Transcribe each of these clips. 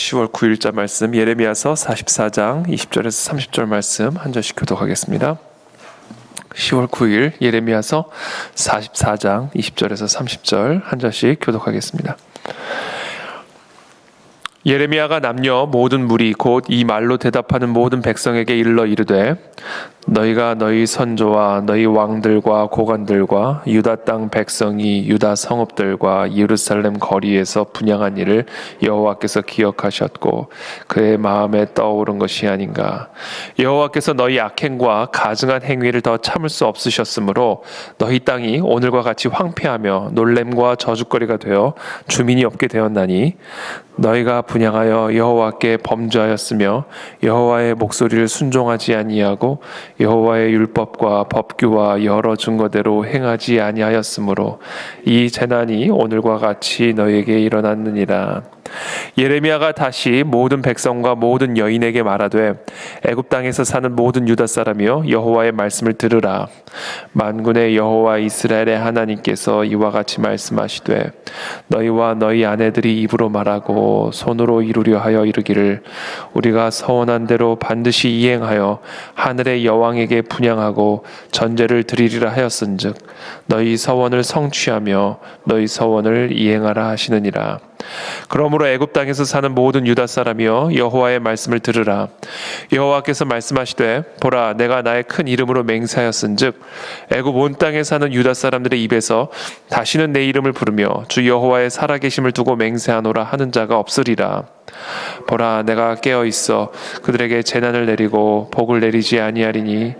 10월 9일자 말씀 예레미야서 44장 20절에서 30절 말씀 한 절씩 교독하겠습니다. 10월 9일 예레미야서 44장 20절에서 30절 한 절씩 교독하겠습니다. 예레미야가 남녀 모든 무리 곧 이 말로 대답하는 모든 백성에게 일러 이르되 너희가 너희 선조와 너희 왕들과 고관들과 유다 땅 백성이 유다 성읍들과 예루살렘 거리에서 분양한 일을 여호와께서 기억하셨고 그의 마음에 떠오른 것이 아닌가. 여호와께서 너희 악행과 가증한 행위를 더 참을 수 없으셨으므로 너희 땅이 오늘과 같이 황폐하며 놀램과 저주거리가 되어 주민이 없게 되었나니 너희가 분양하여 여호와께 범죄하였으며 여호와의 목소리를 순종하지 아니하고 여호와의 율법과 법규와 여러 증거대로 행하지 아니하였으므로 이 재난이 오늘과 같이 너희에게 일어났느니라. 예레미야가 다시 모든 백성과 모든 여인에게 말하되 애굽 땅에서 사는 모든 유다 사람이여 여호와의 말씀을 들으라. 만군의 여호와 이스라엘의 하나님께서 이와 같이 말씀하시되 너희와 너희 아내들이 입으로 말하고 손으로 이루려 하여 이르기를 우리가 서원한 대로 반드시 이행하여 하늘의 여왕에게 분양하고 전제를 드리리라 하였은즉 너희 서원을 성취하며 너희 서원을 이행하라 하시느니라 그러므로 애굽 땅에서 사는 모든 유다 사람이여 여호와의 말씀을 들으라. 여호와께서 말씀하시되 보라 내가 나의 큰 이름으로 맹세하였은즉 애굽 온 땅에 사는 유다 사람들의 입에서 다시는 내 이름을 부르며 주 여호와의 살아계심을 두고 맹세하노라 하는 자가 없으리라. 보라 내가 깨어 있어 그들에게 재난을 내리고 복을 내리지 아니하리니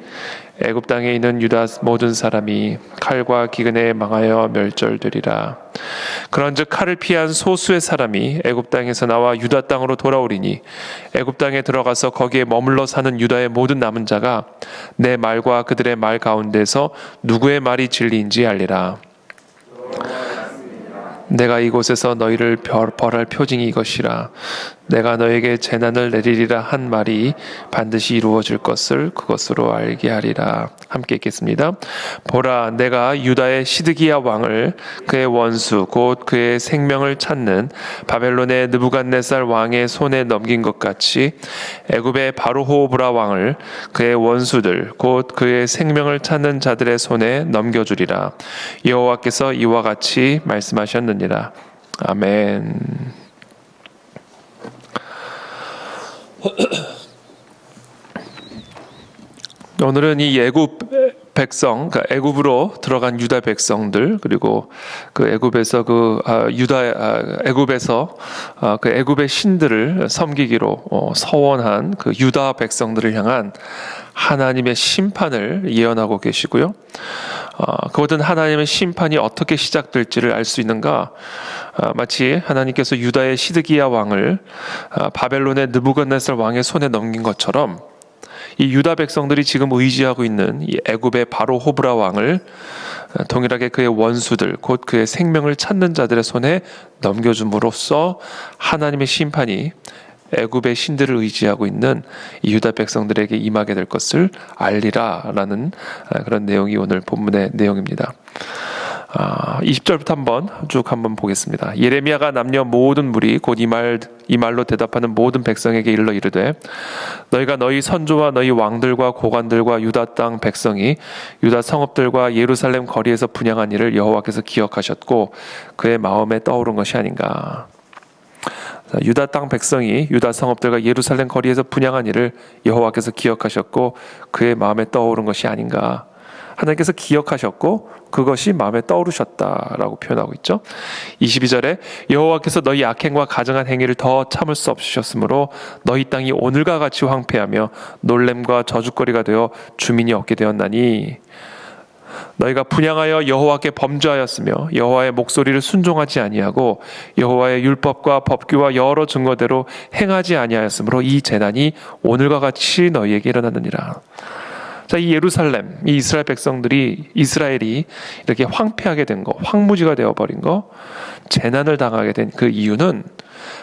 애굽 땅에 있는 유다 모든 사람이 칼과 기근에 망하여 멸절되리라. 그런즉 칼을 피한 소수의 사람이 애굽 땅에서 나와 유다 땅으로 돌아오리니 애굽 땅에 들어가서 거기에 머물러 사는 유다의 모든 남은 자가 내 말과 그들의 말 가운데서 누구의 말이 진리인지 알리라. 내가 이곳에서 너희를 벌할 표징이 이것이라. 내가 너에게 재난을 내리리라 한 말이 반드시 이루어질 것을 그것으로 알게 하리라. 함께 읽겠습니다. 보라, 내가 유다의 시드기야 왕을 그의 원수 곧 그의 생명을 찾는 바벨론의 느부갓네살 왕의 손에 넘긴 것 같이 애굽의 바로호브라 왕을 그의 원수들 곧 그의 생명을 찾는 자들의 손에 넘겨주리라. 여호와께서 이와 같이 말씀하셨느니라. 아멘. 오늘은 이 애굽 백성, 그러니까 애굽으로 들어간 유다 백성들 그리고 그 애굽에서 그 아, 유다 아, 애굽에서 아, 그 애굽의 신들을 섬기기로 어, 서원한 그 유다 백성들을 향한 하나님의 심판을 예언하고 계시고요. 어, 그 모든 하나님의 심판이 어떻게 시작될지를 알 수 있는가? 어, 마치 하나님께서 유다의 시드기야 왕을 바벨론의 느부갓네살 왕의 손에 넘긴 것처럼 이 유다 백성들이 지금 의지하고 있는 이 애굽의 바로 호브라 왕을 동일하게 그의 원수들 곧 그의 생명을 찾는 자들의 손에 넘겨줌으로써 하나님의 심판이 애굽의 신들을 의지하고 있는 유다 백성들에게 임하게 될 것을 알리라라는 그런 내용이 오늘 본문의 내용입니다. 아, 20절부터 한번 쭉 한번 보겠습니다. 예레미야가 남녀 모든 무리 곧 이 말 이 말로 대답하는 모든 백성에게 일러 이르되 너희가 너희 선조와 너희 왕들과 고관들과 유다 땅 백성이 유다 성읍들과 예루살렘 거리에서 분양한 일을 여호와께서 기억하셨고 그의 마음에 떠오른 것이 아닌가. 유다 땅 백성이 유다 성읍들과 예루살렘 거리에서 분양한 일을 여호와께서 기억하셨고 그의 마음에 떠오른 것이 아닌가. 하나님께서 기억하셨고 그것이 마음에 떠오르셨다라고 표현하고 있죠. 22절에 여호와께서 너희 악행과 가정한 행위를 더 참을 수 없으셨으므로 너희 땅이 오늘과 같이 황폐하며 놀램과 저주거리가 되어 주민이 없게 되었나니 너희가 분양하여 여호와께 범죄하였으며 여호와의 목소리를 순종하지 아니하고 여호와의 율법과 법규와 여러 증거대로 행하지 아니하였으므로 이 재난이 오늘과 같이 너희에게 일어났느니라. 자, 이 예루살렘, 이 이스라엘 백성들이 이스라엘이 이렇게 황폐하게 된 거, 황무지가 되어 버린 거, 재난을 당하게 된 그 이유는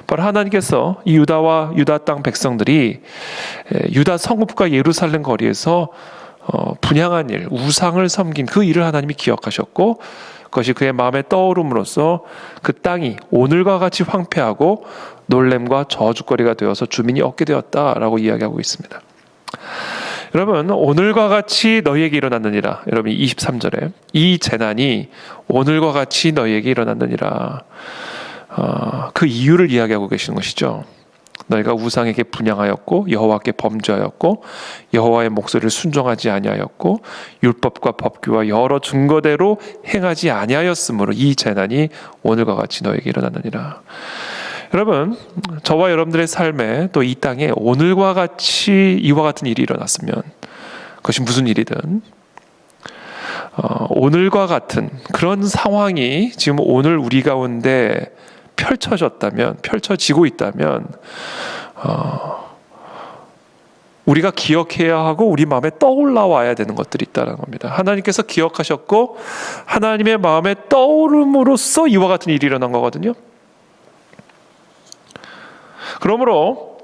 바로 하나님께서 이 유다와 유다 땅 백성들이 유다 성읍과 예루살렘 거리에서 어, 분양한 일, 우상을 섬긴 그 일을 하나님이 기억하셨고 그것이 그의 마음에 떠오름으로써 그 땅이 오늘과 같이 황폐하고 놀램과 저주거리가 되어서 주민이 얻게 되었다라고 이야기하고 있습니다. 여러분 오늘과 같이 너희에게 일어났느니라. 여러분 23절에 이 재난이 오늘과 같이 너희에게 일어났느니라. 어, 그 이유를 이야기하고 계시는 것이죠. 너희가 우상에게 분양하였고 여호와께 범죄하였고 여호와의 목소리를 순종하지 아니하였고 율법과 법규와 여러 증거대로 행하지 아니하였으므로 이 재난이 오늘과 같이 너에게 일어났느니라. 여러분, 저와 여러분들의 삶에 또 이 땅에 오늘과 같이 이와 같은 일이 일어났으면 그것이 무슨 일이든 어, 오늘과 같은 그런 상황이 지금 오늘 우리 가운데 펼쳐졌다면 펼쳐지고 있다면 어, 우리가 기억해야 하고 우리 마음에 떠올라 와야 되는 것들이 있다는 겁니다. 하나님께서 기억하셨고 하나님의 마음에 떠오름으로써 이와 같은 일이 일어난 거거든요. 그러므로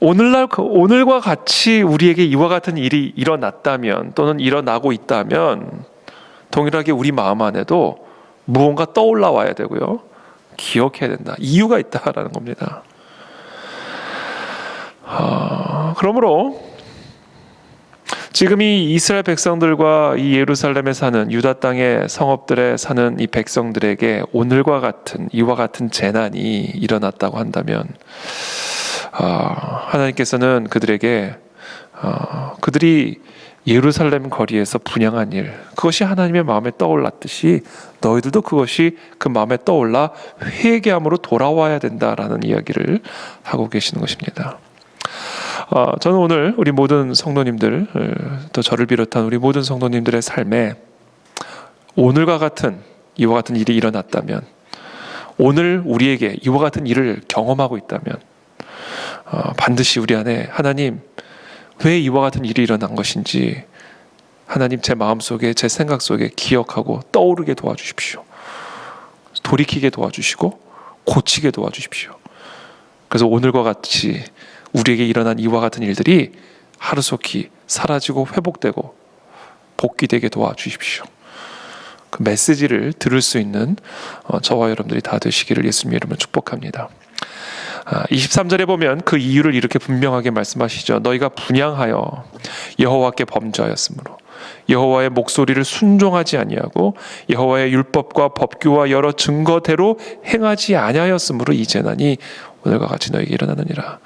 오늘날 그 오늘과 같이 우리에게 이와 같은 일이 일어났다면 또는 일어나고 있다면 동일하게 우리 마음 안에도 무언가 떠올라 와야 되고요. 기억해야 된다. 이유가 있다라는 겁니다. 아, 그러므로 지금 이 이스라엘 백성들과 이 예루살렘에 사는 유다 땅의 성읍들에 사는 이 백성들에게 오늘과 같은 이와 같은 재난이 일어났다고 한다면 아, 하나님께서는 그들에게 아, 그들이 예루살렘 거리에서 분양한 일 그것이 하나님의 마음에 떠올랐듯이 너희들도 그것이 그 마음에 떠올라 회개함으로 돌아와야 된다라는 이야기를 하고 계시는 것입니다. 어, 저는 오늘 우리 모든 성도님들 어, 또 저를 비롯한 우리 모든 성도님들의 삶에 오늘과 같은 이와 같은 일이 일어났다면 오늘 우리에게 이와 같은 일을 경험하고 있다면 어, 반드시 우리 안에 하나님 왜 이와 같은 일이 일어난 것인지 하나님 제 마음 속에 제 생각 속에 기억하고 떠오르게 도와주십시오. 돌이키게 도와주시고 고치게 도와주십시오. 그래서 오늘과 같이 우리에게 일어난 이와 같은 일들이 하루속히 사라지고 회복되고 복귀되게 도와주십시오. 그 메시지를 들을 수 있는 어, 저와 여러분들이 다 되시기를 예수님 이름으로 축복합니다. 23절에 아, 보면 그 이유를 이렇게 분명하게 말씀하시죠. 너희가 분양하여 여호와께 범죄하였으므로 여호와의 목소리를 순종하지 아니하고 여호와의 율법과 법규와 여러 증거대로 행하지 아니하였으므로 이 재난이 오늘과 같이 너에게 일어나느니라.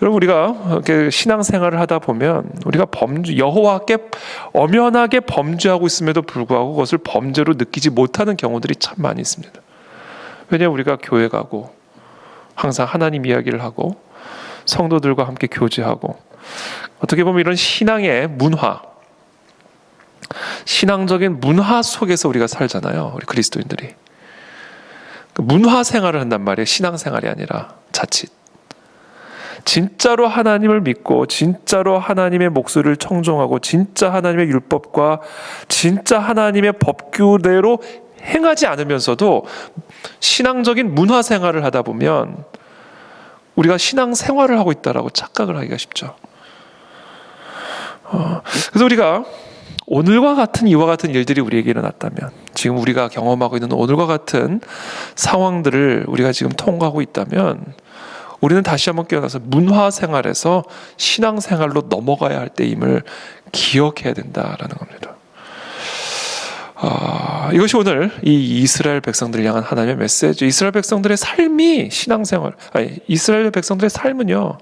여러분 우리가 이렇게 신앙생활을 하다 보면 우리가 범죄 여호와께 엄연하게 범죄하고 있음에도 불구하고 그것을 범죄로 느끼지 못하는 경우들이 참 많이 있습니다. 왜냐 우리가 교회 가고 항상 하나님 이야기를 하고 성도들과 함께 교제하고 어떻게 보면 이런 신앙의 문화 신앙적인 문화 속에서 우리가 살잖아요. 우리 그리스도인들이. 그 문화 생활을 한단 말이에요. 신앙 생활이 아니라 자칫. 진짜로 하나님을 믿고 진짜로 하나님의 목소리를 청종하고 진짜 하나님의 율법과 진짜 하나님의 법규대로 행하지 않으면서도 신앙적인 문화 생활을 하다 보면 우리가 신앙 생활을 하고 있다라고 착각을 하기가 쉽죠. 어, 그래서 우리가 오늘과 같은 이와 같은 일들이 우리에게 일어났다면 지금 우리가 경험하고 있는 오늘과 같은 상황들을 우리가 지금 통과하고 있다면 우리는 다시 한번 깨어나서 문화 생활에서 신앙 생활로 넘어가야 할 때임을 기억해야 된다라는 겁니다. 아, 이것이 오늘 이 이스라엘 백성들을 향한 하나님의 메시지. 이스라엘 백성들의 삶이 신앙생활, 아니 이스라엘 백성들의 삶은요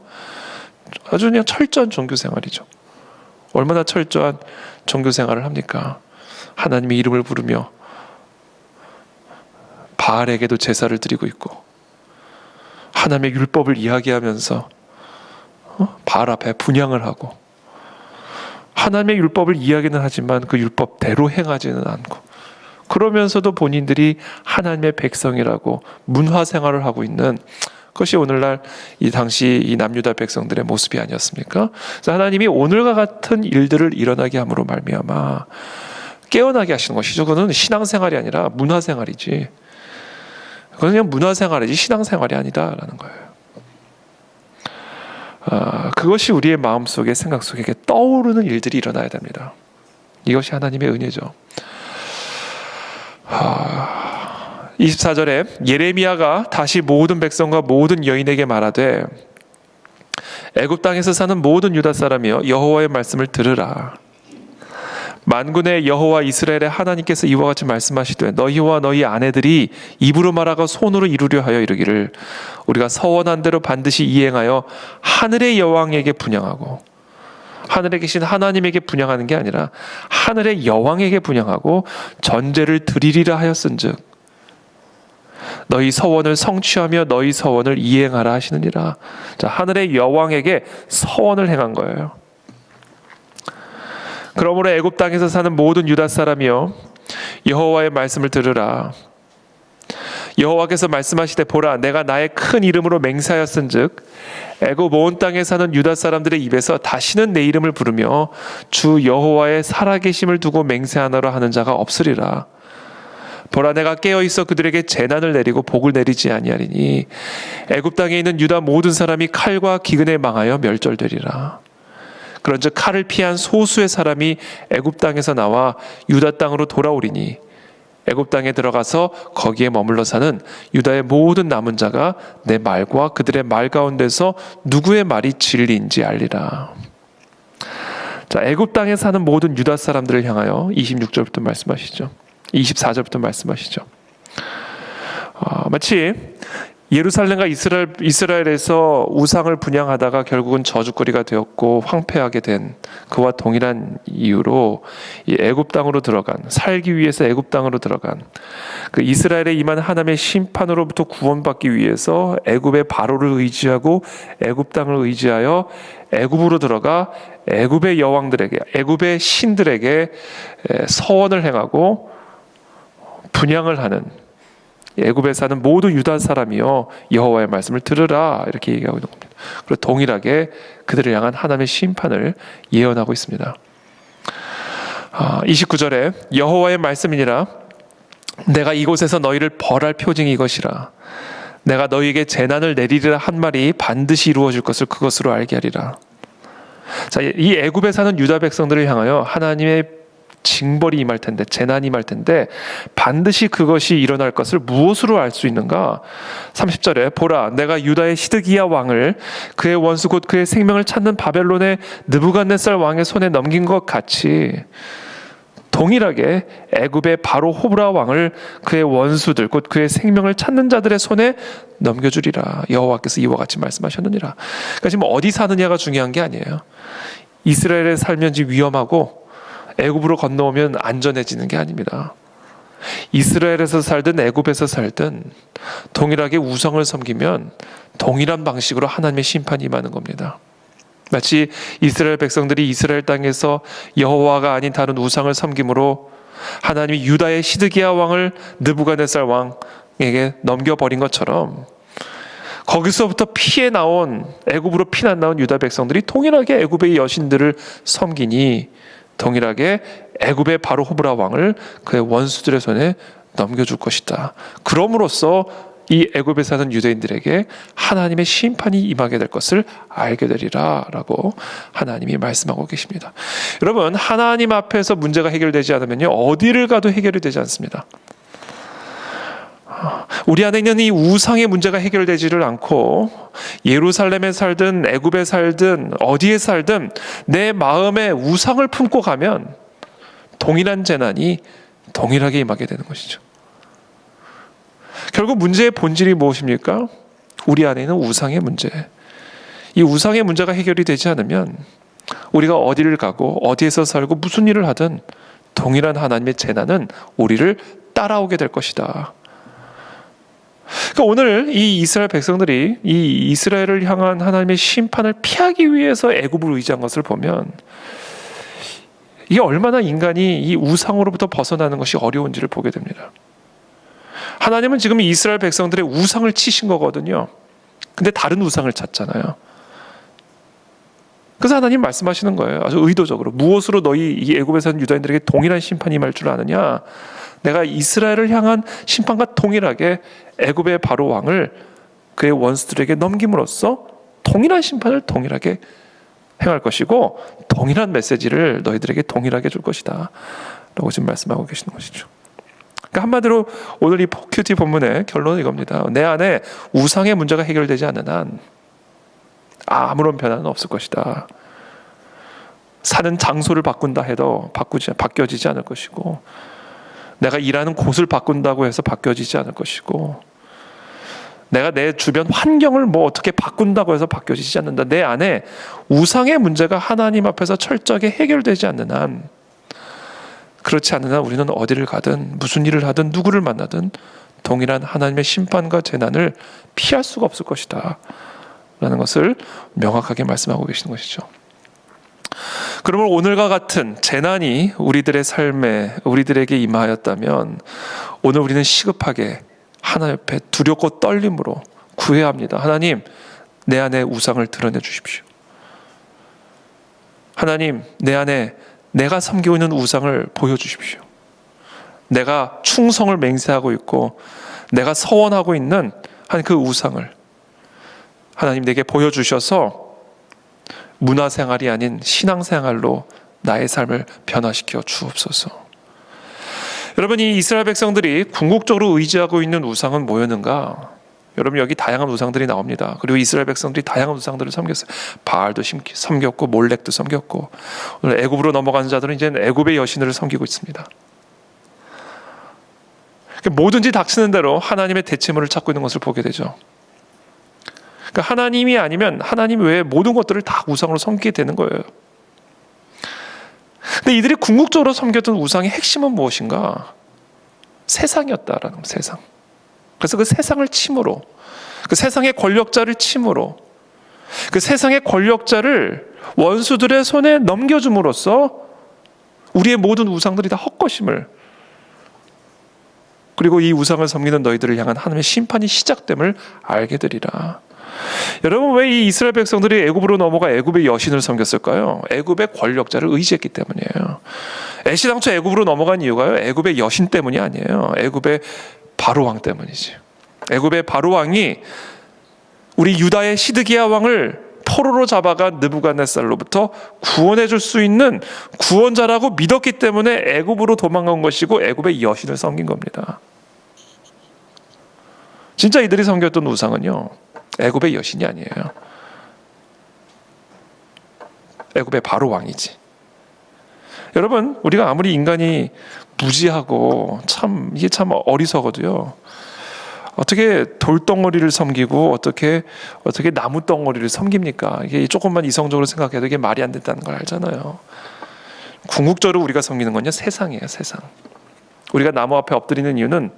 아주 그냥 철저한 종교 생활이죠. 얼마나 철저한 종교 생활을 합니까? 하나님의 이름을 부르며 바알에게도 제사를 드리고 있고 하나님의 율법을 이야기하면서 어? 바알 앞에 분양을 하고 하나님의 율법을 이야기는 하지만 그 율법대로 행하지는 않고 그러면서도 본인들이 하나님의 백성이라고 문화 생활을 하고 있는 그것이 오늘날 이 당시 이 남유다 백성들의 모습이 아니었습니까? 하나님이 오늘과 같은 일들을 일어나게 함으로 말미암아 깨어나게 하시는 것이죠. 그거는 신앙생활이 아니라 문화생활이지. 그건 그냥 문화생활이지 신앙생활이 아니다라는 거예요. 아, 그것이 우리의 마음 속에 생각 속에 떠오르는 일들이 일어나야 됩니다. 이것이 하나님의 은혜죠. 아, 24절에 예레미야가 다시 모든 백성과 모든 여인에게 말하되 애굽 땅에서 사는 모든 유다 사람이여 여호와의 말씀을 들으라. 만군의 여호와 이스라엘의 하나님께서 이와 같이 말씀하시되 너희와 너희 아내들이 입으로 말하고 손으로 이루려 하여 이르기를 우리가 서원한 대로 반드시 이행하여 하늘의 여왕에게 분양하고 하늘에 계신 하나님에게 분양하는 게 아니라 하늘의 여왕에게 분양하고 전제를 드리리라 하였은즉 너희 서원을 성취하며 너희 서원을 이행하라 하시느니라. 자, 하늘의 여왕에게 서원을 행한 거예요. 그러므로 애굽 땅에서 사는 모든 유다 사람이여 여호와의 말씀을 들으라. 여호와께서 말씀하시되 보라 내가 나의 큰 이름으로 맹세하였은즉 애굽 온 땅에 사는 유다 사람들의 입에서 다시는 내 이름을 부르며 주 여호와의 살아계심을 두고 맹세하나로 하는 자가 없으리라. 보라 내가 깨어 있어 그들에게 재난을 내리고 복을 내리지 아니하리니 애굽 땅에 있는 유다 모든 사람이 칼과 기근에 망하여 멸절되리라. 그런즉 칼을 피한 소수의 사람이 애굽 땅에서 나와 유다 땅으로 돌아오리니 애굽 땅에 들어가서 거기에 머물러 사는 유다의 모든 남은 자가 내 말과 그들의 말 가운데서 누구의 말이 진리인지 알리라. 자, 애굽 땅에 사는 모든 유다 사람들을 향하여 26절부터 말씀하시죠. 24절부터 말씀하시죠. 어, 마치 예루살렘과 이스라엘, 이스라엘에서 우상을 분양하다가 결국은 저주거리가 되었고 황폐하게 된 그와 동일한 이유로 이 애굽 땅으로 들어간 살기 위해서 애굽 땅으로 들어간 그 이스라엘에 임한 하나님의 심판으로부터 구원받기 위해서 애굽의 바로를 의지하고 애굽 땅을 의지하여 애굽으로 들어가 애굽의 여왕들에게 애굽의 신들에게 서원을 행하고 분양을 하는 애굽에 사는 모두 유다 사람이요 여호와의 말씀을 들으라 이렇게 얘기하고 있는 겁니다. 그리고 동일하게 그들을 향한 하나님의 심판을 예언하고 있습니다. 아, 29절에 여호와의 말씀이니라 내가 이곳에서 너희를 벌할 표징이 이것이라 내가 너희에게 재난을 내리리라 한 말이 반드시 이루어질 것을 그것으로 알게 하리라. 자, 이 애굽에 사는 유다 백성들을 향하여 하나님의 징벌이 임할 텐데 재난이 임할 텐데 반드시 그것이 일어날 것을 무엇으로 알 수 있는가? 30절에 보라 내가 유다의 시드기야 왕을 그의 원수 곧 그의 생명을 찾는 바벨론의 느부갓네살 왕의 손에 넘긴 것 같이 동일하게 애굽의 바로 호브라 왕을 그의 원수들 곧 그의 생명을 찾는 자들의 손에 넘겨주리라 여호와께서 이와 같이 말씀하셨느니라. 그러니까 지금 어디 사느냐가 중요한 게 아니에요. 이스라엘에 살면 지금 위험하고 애굽으로 건너오면 안전해지는 게 아닙니다. 이스라엘에서 살든 애굽에서 살든 동일하게 우성을 섬기면 동일한 방식으로 하나님의 심판이 임하는 겁니다. 마치 이스라엘 백성들이 이스라엘 땅에서 여호와가 아닌 다른 우상을 섬김으로 하나님이 유다의 시드기야 왕을 느부갓네살 왕에게 넘겨버린 것처럼 거기서부터 피해 나온 애굽으로 피난 나온 유다 백성들이 동일하게 애굽의 여신들을 섬기니 동일하게 애굽의 바로 호브라 왕을 그의 원수들의 손에 넘겨줄 것이다. 그럼으로써 이 애굽에 사는 유대인들에게 하나님의 심판이 임하게 될 것을 알게 되리라라고 하나님이 말씀하고 계십니다. 여러분 하나님 앞에서 문제가 해결되지 않으면요 어디를 가도 해결이 되지 않습니다. 우리 안에 있는 이 우상의 문제가 해결되지를 않고 예루살렘에 살든 애굽에 살든 어디에 살든 내 마음에 우상을 품고 가면 동일한 재난이 동일하게 임하게 되는 것이죠. 결국 문제의 본질이 무엇입니까? 우리 안에 있는 우상의 문제. 이 우상의 문제가 해결이 되지 않으면 우리가 어디를 가고 어디에서 살고 무슨 일을 하든 동일한 하나님의 재난은 우리를 따라오게 될 것이다. 그러니까 오늘 이 이스라엘 백성들이 이 이스라엘을 향한 하나님의 심판을 피하기 위해서 애굽을 의지한 것을 보면 이게 얼마나 인간이 이 우상으로부터 벗어나는 것이 어려운지를 보게 됩니다. 하나님은 지금 이스라엘 백성들의 우상을 치신 거거든요. 근데 다른 우상을 찾잖아요. 그래서 하나님 말씀하시는 거예요. 아주 의도적으로 무엇으로 너희 이 애굽에 사는 유다인들에게 동일한 심판이 임할 줄 아느냐? 내가 이스라엘을 향한 심판과 동일하게 애굽의 바로 왕을 그의 원수들에게 넘김으로써 동일한 심판을 동일하게 행할 것이고 동일한 메시지를 너희들에게 동일하게 줄 것이다. 라고 지금 말씀하고 계시는 것이죠. 그러니까 한마디로 오늘 이 큐티 본문의 결론은 이겁니다. 내 안에 우상의 문제가 해결되지 않는 한 아무런 변화는 없을 것이다. 사는 장소를 바꾼다 해도 바꾸지 바뀌어지지 않을 것이고 내가 일하는 곳을 바꾼다고 해서 바뀌어지지 않을 것이고 내가 내 주변 환경을 뭐 어떻게 바꾼다고 해서 바뀌어지지 않는다. 내 안에 우상의 문제가 하나님 앞에서 철저하게 해결되지 않는 한 그렇지 않는 한 우리는 어디를 가든 무슨 일을 하든 누구를 만나든 동일한 하나님의 심판과 재난을 피할 수가 없을 것이다. 라는 것을 명확하게 말씀하고 계시는 것이죠. 그러면 오늘과 같은 재난이 우리들의 삶에 우리들에게 임하였다면 오늘 우리는 시급하게 하나님 옆에 두렵고 떨림으로 구해야 합니다. 하나님, 내 안에 우상을 드러내 주십시오. 하나님, 내 안에 내가 섬기고 있는 우상을 보여주십시오. 내가 충성을 맹세하고 있고 내가 서원하고 있는 한 그 우상을 하나님 내게 보여주셔서 문화생활이 아닌 신앙생활로 나의 삶을 변화시켜 주옵소서. 여러분 이 이스라엘 백성들이 궁극적으로 의지하고 있는 우상은 뭐였는가? 여러분 여기 다양한 우상들이 나옵니다. 그리고 이스라엘 백성들이 다양한 우상들을 섬겼어요. 바알도 섬겼고 몰렉도 섬겼고 오늘 애굽으로 넘어가는 자들은 이제 애굽의 여신을 섬기고 있습니다. 뭐든지 닥치는 대로 하나님의 대체물을 찾고 있는 것을 보게 되죠. 그러니까 하나님이 아니면 하나님 외에 모든 것들을 다 우상으로 섬기게 되는 거예요. 근데 이들이 궁극적으로 섬겼던 우상의 핵심은 무엇인가? 세상이었다라는 세상. 그래서 그 세상을 침으로 그 세상의 권력자를 침으로 그 세상의 권력자를 원수들의 손에 넘겨줌으로써 우리의 모든 우상들이 다 헛것임을 그리고 이 우상을 섬기는 너희들을 향한 하나님의 심판이 시작됨을 알게 되리라. 여러분 왜 이 이스라엘 백성들이 애굽으로 넘어가 애굽의 여신을 섬겼을까요? 애굽의 권력자를 의지했기 때문이에요. 애시당초 애굽으로 넘어간 이유가요. 애굽의 여신 때문이 아니에요. 애굽의 바로 왕 때문이지. 애굽의 바로 왕이 우리 유다의 시드기야 왕을 포로로 잡아간 느부갓네살로부터 구원해 줄 수 있는 구원자라고 믿었기 때문에 애굽으로 도망간 것이고 애굽의 여신을 섬긴 겁니다. 진짜 이들이 섬겼던 우상은요. 애굽의 여신이 아니에요. 애굽의 바로 왕이지. 여러분, 우리가 아무리 인간이 무지하고 참 이게 참 어리석어도요. 어떻게 돌덩어리를 섬기고 어떻게 어떻게 나무 덩어리를 섬깁니까? 이게 조금만 이성적으로 생각해도 이게 말이 안 된다는 걸 알잖아요. 궁극적으로 우리가 섬기는 건요 세상이에요, 세상. 우리가 나무 앞에 엎드리는 이유는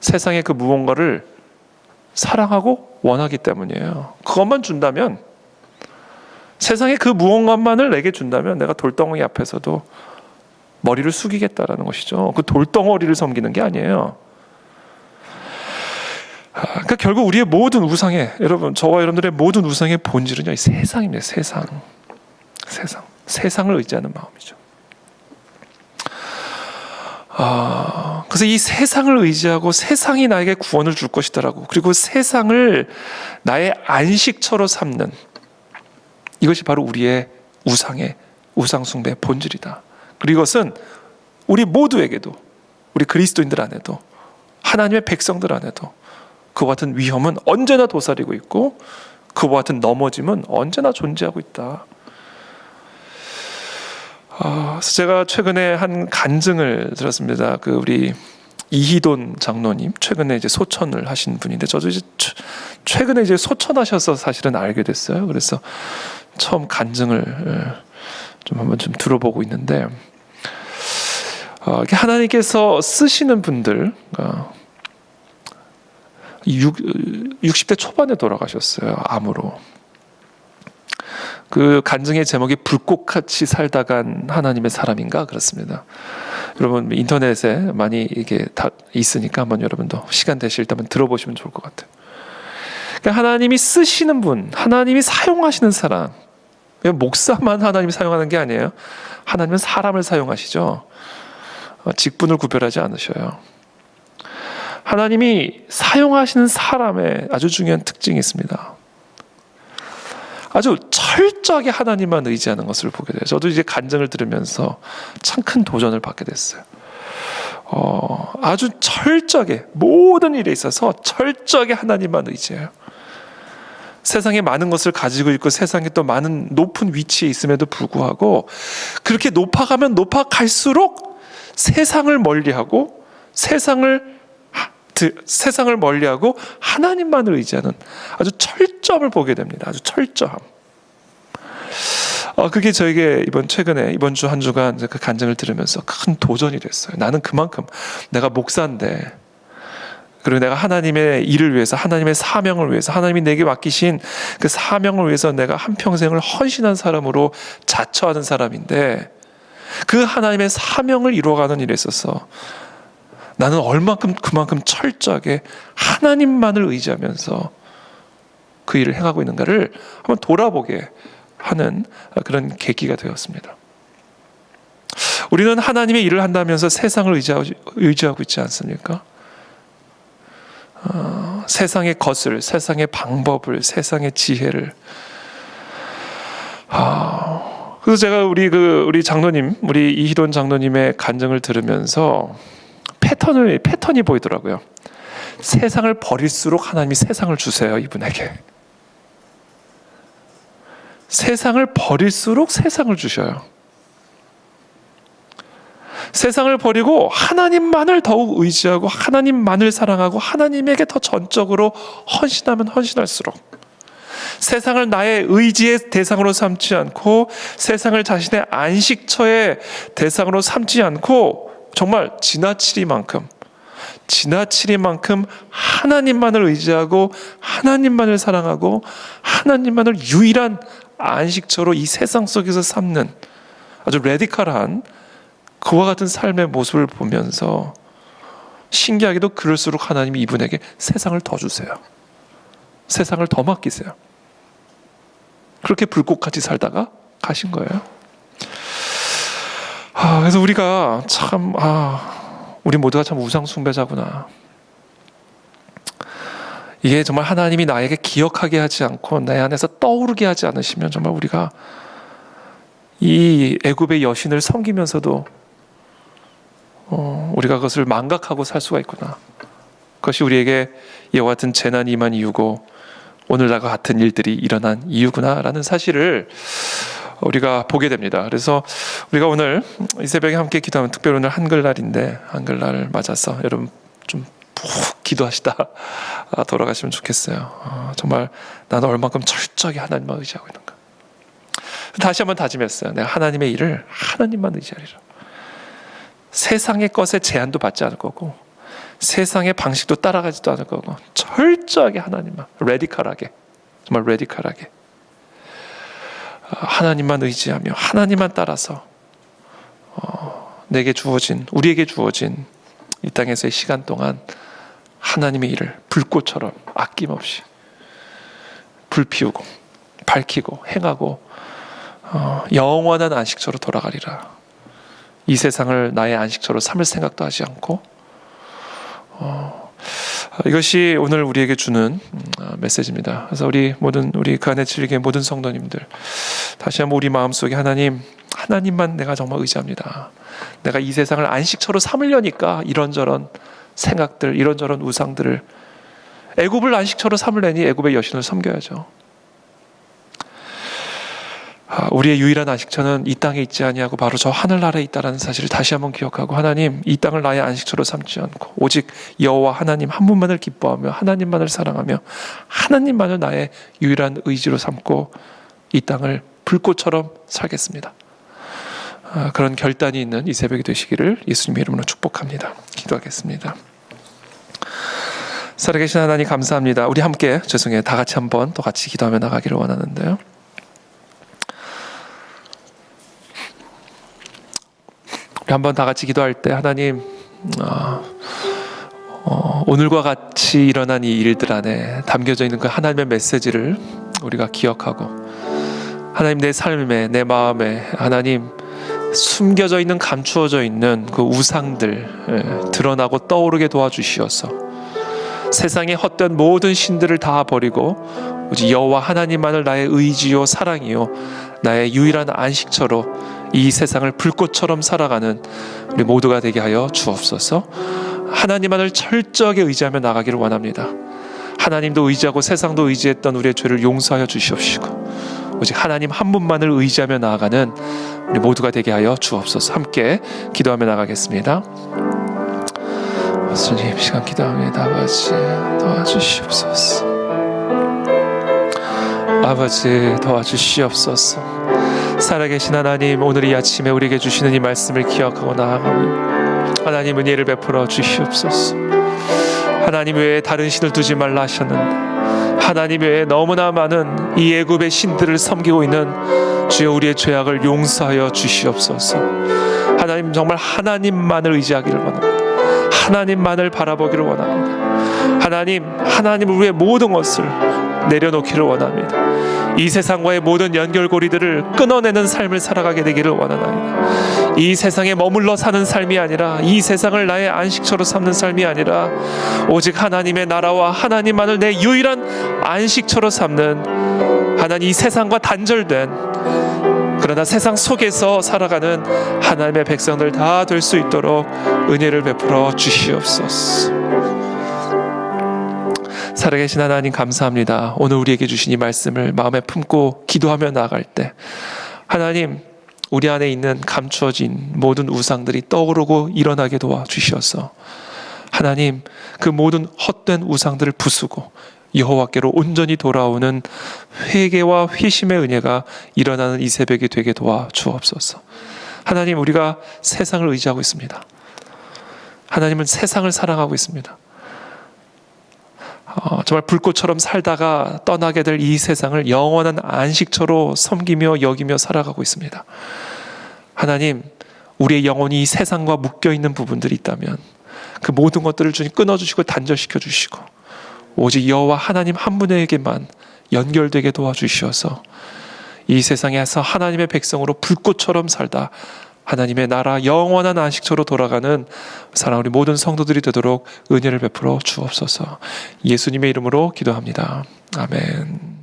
세상의 그 무언가를 사랑하고 원하기 때문이에요. 그것만 준다면 세상의 그 무언가만을 내게 준다면 내가 돌덩어리 앞에서도 머리를 숙이겠다라는 것이죠. 그 돌덩어리를 섬기는 게 아니에요. 그러니까 결국 우리의 모든 우상의 여러분 저와 여러분들의 모든 우상의 본질은요 이 세상입니다. 세상, 세상, 세상을 의지하는 마음이죠. 아, 그래서 이 세상을 의지하고 세상이 나에게 구원을 줄 것이다라고 그리고 세상을 나의 안식처로 삼는 이것이 바로 우리의 우상의 우상숭배의 본질이다. 그리고 이것은 우리 모두에게도 우리 그리스도인들 안에도 하나님의 백성들 안에도 그와 같은 위험은 언제나 도사리고 있고 그와 같은 넘어짐은 언제나 존재하고 있다. 아, 제가 최근에 한 간증을 들었습니다. 그 우리 이희돈 장로님 최근에 이제 소천을 하신 분인데 저도 이제 최근에 이제 소천하셔서 사실은 알게 됐어요. 그래서 처음 간증을 예, 좀 한번 좀 들어보고 있는데 어, 하나님께서 쓰시는 분들 어, 6, 60대 초반에 돌아가셨어요. 암으로. 그 간증의 제목이 불꽃같이 살다간 하나님의 사람인가 그렇습니다. 여러분 인터넷에 많이 이게 다 있으니까 한번 여러분도 시간 되실 때 한번 들어보시면 좋을 것 같아요. 그러니까 하나님이 쓰시는 분, 하나님이 사용하시는 사람, 목사만 하나님이 사용하는 게 아니에요. 하나님은 사람을 사용하시죠. 어, 직분을 구별하지 않으셔요. 하나님이 사용하시는 사람의 아주 중요한 특징이 있습니다. 아주 철저하게 하나님만 의지하는 것을 보게 돼요. 저도 이제 간증을 들으면서 참 큰 도전을 받게 됐어요. 어, 아주 철저하게 모든 일에 있어서 철저하게 하나님만 의지해요. 세상에 많은 것을 가지고 있고 세상에 또 많은 높은 위치에 있음에도 불구하고 그렇게 높아가면 높아갈수록 세상을 멀리하고 세상을 세상을 멀리하고 하나님만을 의지하는 아주 철점을 보게 됩니다. 아주 철저함. 어, 그게 저에게 이번 최근에 이번 주 한 주간 그 간증을 들으면서 큰 도전이 됐어요. 나는 그만큼 내가 목사인데 그리고 내가 하나님의 일을 위해서 하나님의 사명을 위해서 하나님이 내게 맡기신 그 사명을 위해서 내가 한 평생을 헌신한 사람으로 자처하는 사람인데 그 하나님의 사명을 이루어가는 일에 있어서 나는 얼만큼 그만큼 철저하게 하나님만을 의지하면서 그 일을 행하고 있는가를 한번 돌아보게 하는 그런 계기가 되었습니다. 우리는 하나님의 일을 한다면서 세상을 의지하고, 있지 않습니까? 어, 세상의 것을, 세상의 방법을, 세상의 지혜를. 아, 그래서 제가 우리 그 우리 장로님, 우리 이희돈 장로님의 간증을 들으면서 패턴을 패턴이 보이더라고요. 세상을 버릴수록 하나님이 세상을 주세요 이분에게. 세상을 버릴수록 세상을 주셔요. 세상을 버리고 하나님만을 더욱 의지하고 하나님만을 사랑하고 하나님에게 더 전적으로 헌신하면 헌신할수록 세상을 나의 의지의 대상으로 삼지 않고 세상을 자신의 안식처의 대상으로 삼지 않고 정말 지나치리만큼 지나치리만큼 하나님만을 의지하고 하나님만을 사랑하고 하나님만을 유일한 안식처로 이 세상 속에서 삼는 아주 레디컬한 그와 같은 삶의 모습을 보면서 신기하게도 그럴수록 하나님이 이분에게 세상을 더 주세요. 세상을 더 맡기세요. 그렇게 불꽃같이 살다가 가신 거예요. 아, 그래서 우리가 참, 아, 우리 모두가 참 우상 숭배자구나. 이게 정말 하나님이 나에게 기억하게 하지 않고 내 안에서 떠오르게 하지 않으시면 정말 우리가 이 애굽의 여신을 섬기면서도 어, 우리가 그것을 망각하고 살 수가 있구나. 그것이 우리에게 이와 같은 재난이 임한 이유고 오늘날과 같은 일들이 일어난 이유구나라는 사실을 우리가 보게 됩니다. 그래서 우리가 오늘 이 새벽에 함께 기도하면 특별히 오늘 한글날인데 한글날을 맞아서 여러분 좀 푹 기도하시다 아, 돌아가시면 좋겠어요. 어, 정말 나는 얼만큼 철저하게 하나님만 의지하고 있는가. 다시 한번 다짐했어요. 내가 하나님의 일을 하나님만 의지하리라. 세상의 것에 제한도 받지 않을 거고 세상의 방식도 따라가지도 않을 거고 철저하게 하나님만 레디컬하게 정말 레디컬하게 아, 하나님만 의지하며 하나님만 따라서 어, 내게 주어진 우리에게 주어진 이 땅에서의 시간 동안 하나님의 일을 불꽃처럼 아낌없이 불 피우고 밝히고 행하고 어, 영원한 안식처로 돌아가리라. 이 세상을 나의 안식처로 삼을 생각도 하지 않고 어, 이것이 오늘 우리에게 주는 음, 아, 메시지입니다. 그래서 우리 모든 우리 그 안에 즐기는 모든 성도님들 다시 한번 우리 마음 속에 하나님 하나님만 내가 정말 의지합니다. 내가 이 세상을 안식처로 삼으려니까 이런저런 생각들 이런저런 우상들을 애굽을 안식처로 삼으려니 애굽의 여신을 섬겨야죠. 아, 우리의 유일한 안식처는 이 땅에 있지 아니하고 바로 저 하늘나라에 있다라는 사실을 다시 한번 기억하고 하나님 이 땅을 나의 안식처로 삼지 않고 오직 여호와 하나님 한 분만을 기뻐하며 하나님만을 사랑하며 하나님만을 나의 유일한 의지로 삼고 이 땅을 불꽃처럼 살겠습니다. 아, 그런 결단이 있는 이 새벽이 되시기를 예수님의 이름으로 축복합니다. 기도하겠습니다. 살아계신 하나님 감사합니다. 우리 함께 죄송해요. 다 같이 한번 또 같이 기도하며 나가기를 원하는데요. 우리 한번 다 같이 기도할 때 하나님 어, 어, 오늘과 같이 일어난 이 일들 안에 담겨져 있는 그 하나님의 메시지를 우리가 기억하고 하나님 내 삶에 내 마음에 하나님 숨겨져 있는 감추어져 있는 그 우상들 예, 드러나고 떠오르게 도와주시어서 세상의 헛된 모든 신들을 다 버리고 오직 여호와 하나님만을 나의 의지요 사랑이요 나의 유일한 안식처로 이 세상을 불꽃처럼 살아가는 우리 모두가 되게 하여 주옵소서. 하나님만을 철저하게 의지하며 나가기를 원합니다. 하나님도 의지하고 세상도 의지했던 우리의 죄를 용서하여 주시옵시고 오직 하나님 한 분만을 의지하며 나아가는 우리 모두가 되게 하여 주옵소서. 함께 기도하며 나가겠습니다. 주님 시간 기도합니다. 아버지 도와주시옵소서. 아버지 도와주시옵소서. 살아계신 하나님 오늘 이 아침에 우리에게 주시는 이 말씀을 기억하고 나아가며 하나님 은혜를 베풀어 주시옵소서. 하나님 외에 다른 신을 두지 말라 하셨는데 하나님 외에 너무나 많은 이 애굽의 신들을 섬기고 있는 주여 우리의 죄악을 용서하여 주시옵소서. 하나님 정말 하나님만을 의지하기를 원합니다. 하나님만을 바라보기를 원합니다. 하나님, 하나님 우리의 모든 것을 내려놓기를 원합니다. 이 세상과의 모든 연결고리들을 끊어내는 삶을 살아가게 되기를 원하나이다. 이 세상에 머물러 사는 삶이 아니라 이 세상을 나의 안식처로 삼는 삶이 아니라 오직 하나님의 나라와 하나님만을 내 유일한 안식처로 삼는 하나님 이 세상과 단절된 그러나 세상 속에서 살아가는 하나님의 백성들 다 될 수 있도록 은혜를 베풀어 주시옵소서. 살아계신 하나님 감사합니다. 오늘 우리에게 주신 이 말씀을 마음에 품고 기도하며 나아갈 때 하나님 우리 안에 있는 감추어진 모든 우상들이 떠오르고 일어나게 도와 주시어서 하나님 그 모든 헛된 우상들을 부수고 여호와께로 온전히 돌아오는 회개와 회심의 은혜가 일어나는 이 새벽이 되게 도와 주옵소서. 하나님 우리가 세상을 의지하고 있습니다. 하나님은 세상을 사랑하고 있습니다. 어, 정말 불꽃처럼 살다가 떠나게 될 이 세상을 영원한 안식처로 섬기며 여기며 살아가고 있습니다. 하나님, 우리의 영혼이 이 세상과 묶여 있는 부분들이 있다면 그 모든 것들을 주님 끊어주시고 단절시켜 주시고 오직 여호와 하나님 한 분에게만 연결되게 도와주시어서 이 세상에서 하나님의 백성으로 불꽃처럼 살다 하나님의 나라 영원한 안식처로 돌아가는 사랑 우리 모든 성도들이 되도록 은혜를 베풀어 주옵소서. 예수님의 이름으로 기도합니다. 아멘.